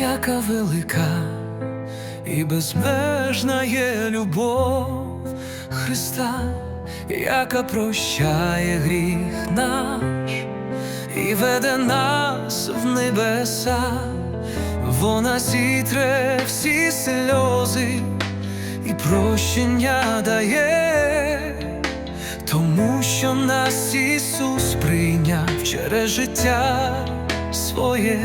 яка велика і безмежна є любов Христа, яка прощає гріх наш і веде нас в небеса, вона зітре всі сльози і прощення дає, тому що нас Ісус прийняв через життя своє,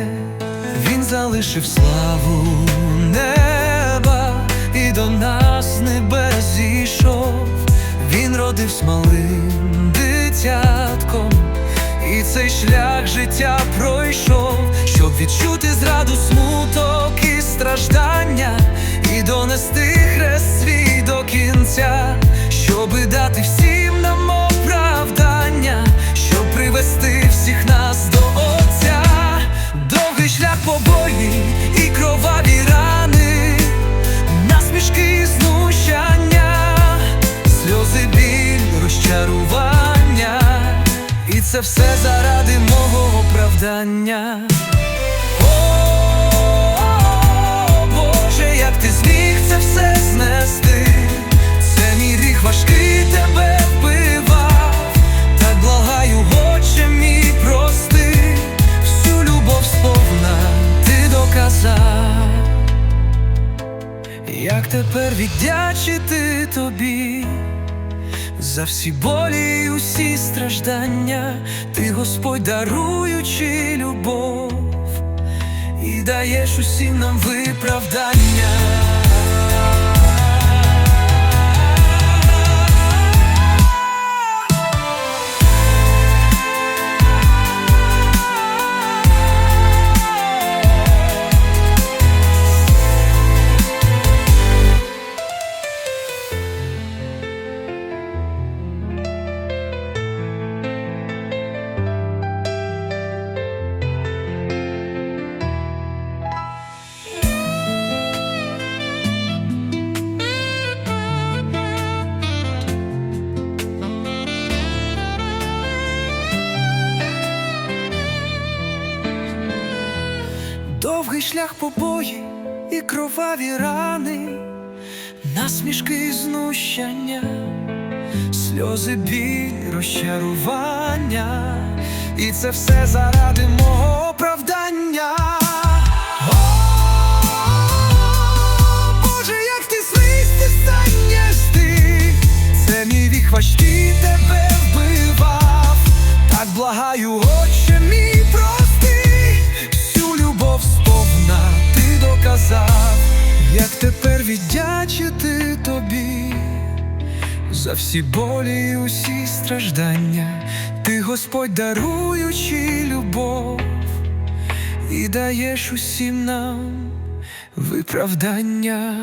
Він залишив славу неба і до нас небес зійшов, Він родивсь малим дитятком. І цей шлях життя пройшов, щоб відчути зраду, смуток і страждання, це все заради мого оправдання. О, Боже, як ти зміг це все знести, це мій гріх важкий тебе вбивав, так благаю, Отче мій прости, всю любов сповна ти доказав, як тепер віддячити тобі. За всі болі і усі страждання, ти Господь даруючи любов і даєш усім нам виправдання. Довгий шлях побої і кроваві рани, насмішки і знущання, сльози біль, розчарування, і це все заради мого оправдання. Боже, як ти нести, це мій вік тебе вбивав, так благаю, ти доказав, як тепер віддячити тобі. За всі болі і усі страждання, ти Господь даруючи любов і даєш усім нам виправдання.